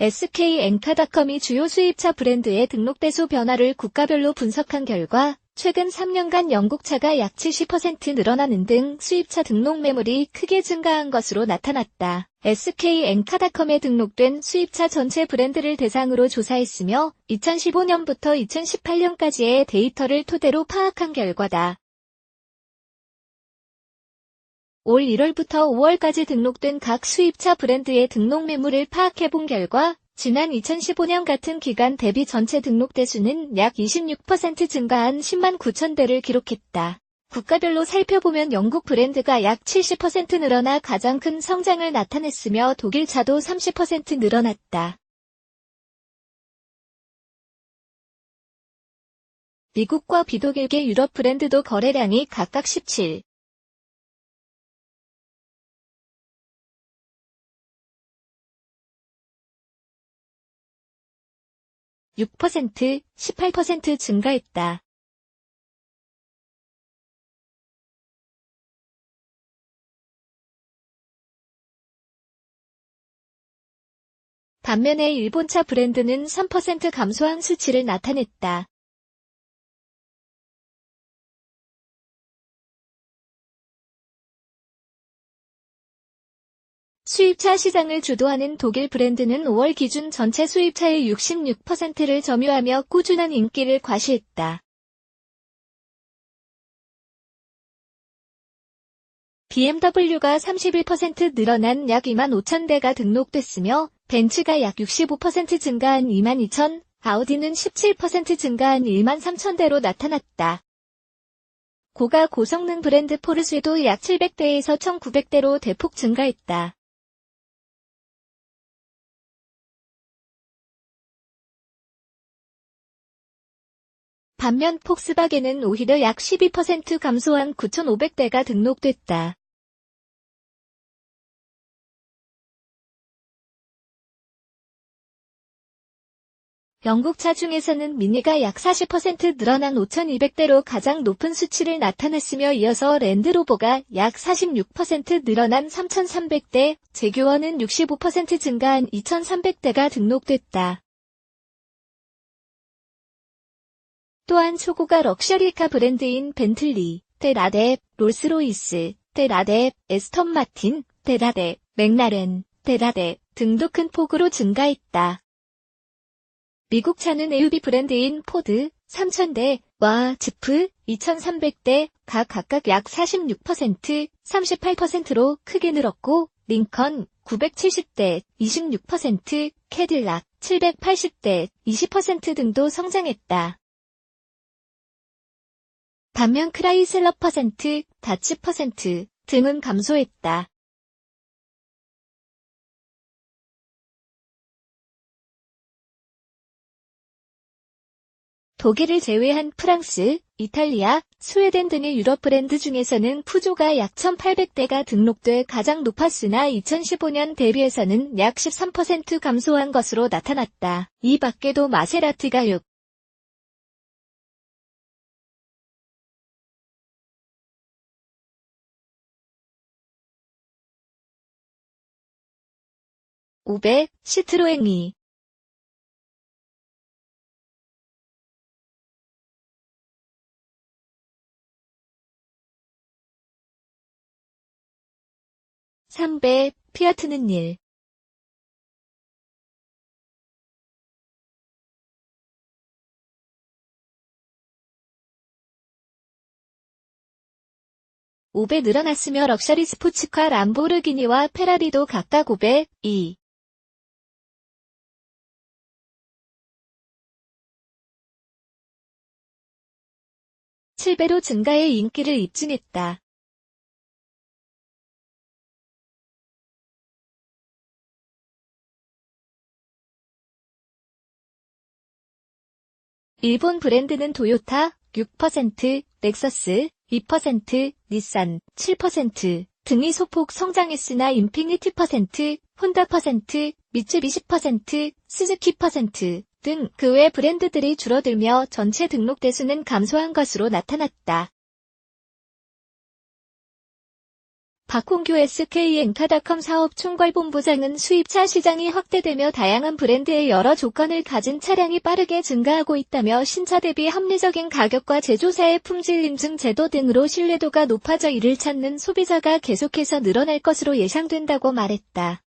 SK 엔카닷컴이 주요 수입차 브랜드의 등록 대수 변화를 국가별로 분석한 결과 최근 3년간 영국차가 약 70% 늘어나는 등 수입차 등록 매물이 크게 증가한 것으로 나타났다. SK 엔카닷컴에 등록된 수입차 전체 브랜드를 대상으로 조사했으며 2015년부터 2018년까지의 데이터를 토대로 파악한 결과다. 올 1월부터 5월까지 등록된 각 수입차 브랜드의 등록 매물을 파악해본 결과 지난 2015년 같은 기간 대비 전체 등록 대수는 약 26% 증가한 10만 9천 대를 기록했다. 국가별로 살펴보면 영국 브랜드가 약 70% 늘어나 가장 큰 성장을 나타냈으며 독일차도 30% 늘어났다. 미국과 비독일계 유럽 브랜드도 거래량이 각각 17, 6%, 18% 증가했다. 반면에 일본차 브랜드는 3% 감소한 수치를 나타냈다. 수입차 시장을 주도하는 독일 브랜드는 5월 기준 전체 수입차의 66%를 점유하며 꾸준한 인기를 과시했다. BMW가 31% 늘어난 약 2만 5천 대가 등록됐으며 벤츠가 약 65% 증가한 2만 2천, 아우디는 17% 증가한 1만 3천 대로 나타났다. 고가 고성능 브랜드 포르쉐도 약 700대에서 1900대로 대폭 증가했다. 반면 폭스바겐은 오히려 약 12% 감소한 9,500대가 등록됐다. 영국차 중에서는 미니가 약 40% 늘어난 5,200대로 가장 높은 수치를 나타냈으며 이어서 랜드로버가 약 46% 늘어난 3,300대, 제규어는 65% 증가한 2,300대가 등록됐다. 또한 초고가 럭셔리카 브랜드인 벤틀리, 테라뎁, 롤스로이스, 테라뎁, 에스턴 마틴, 테라뎁, 맥라렌, 테라뎁 등도 큰 폭으로 증가했다. 미국 차는 AUB 브랜드인 포드 3,000대 와 지프 2,300대 각 각각 약 46%, 38%로 크게 늘었고 링컨 970대 26%, 캐딜락 780대 20% 등도 성장했다. 반면 크라이슬러 퍼센트, 다치 퍼센트 등은 감소했다. 독일을 제외한 프랑스, 이탈리아, 스웨덴 등의 유럽 브랜드 중에서는 푸조가 약 1,800대가 등록돼 가장 높았으나 2015년 대비해서는 약 13% 감소한 것으로 나타났다. 이 밖에도 마세라티가 6, 500, 시트로행이 삼배 피아트는 일. 오배 늘어났으며 럭셔리 스포츠카 람보르기니와 페라리도 각각 5배, 2. 7배로 증가해 인기를 입증했다. 일본 브랜드는 도요타 6%, 넥서스 2%, 닛산 7% 등이 소폭 성장했으나 인피니티 퍼센트, 혼다 퍼센트, 미쯔비시 퍼센트, 스즈키 퍼센트, 등 그 외 브랜드들이 줄어들며 전체 등록 대수는 감소한 것으로 나타났다. 박홍규 SK 엔카닷컴 사업 총괄본부장은 수입차 시장이 확대되며 다양한 브랜드의 여러 조건을 가진 차량이 빠르게 증가하고 있다며 신차 대비 합리적인 가격과 제조사의 품질 인증 제도 등으로 신뢰도가 높아져 이를 찾는 소비자가 계속해서 늘어날 것으로 예상된다고 말했다.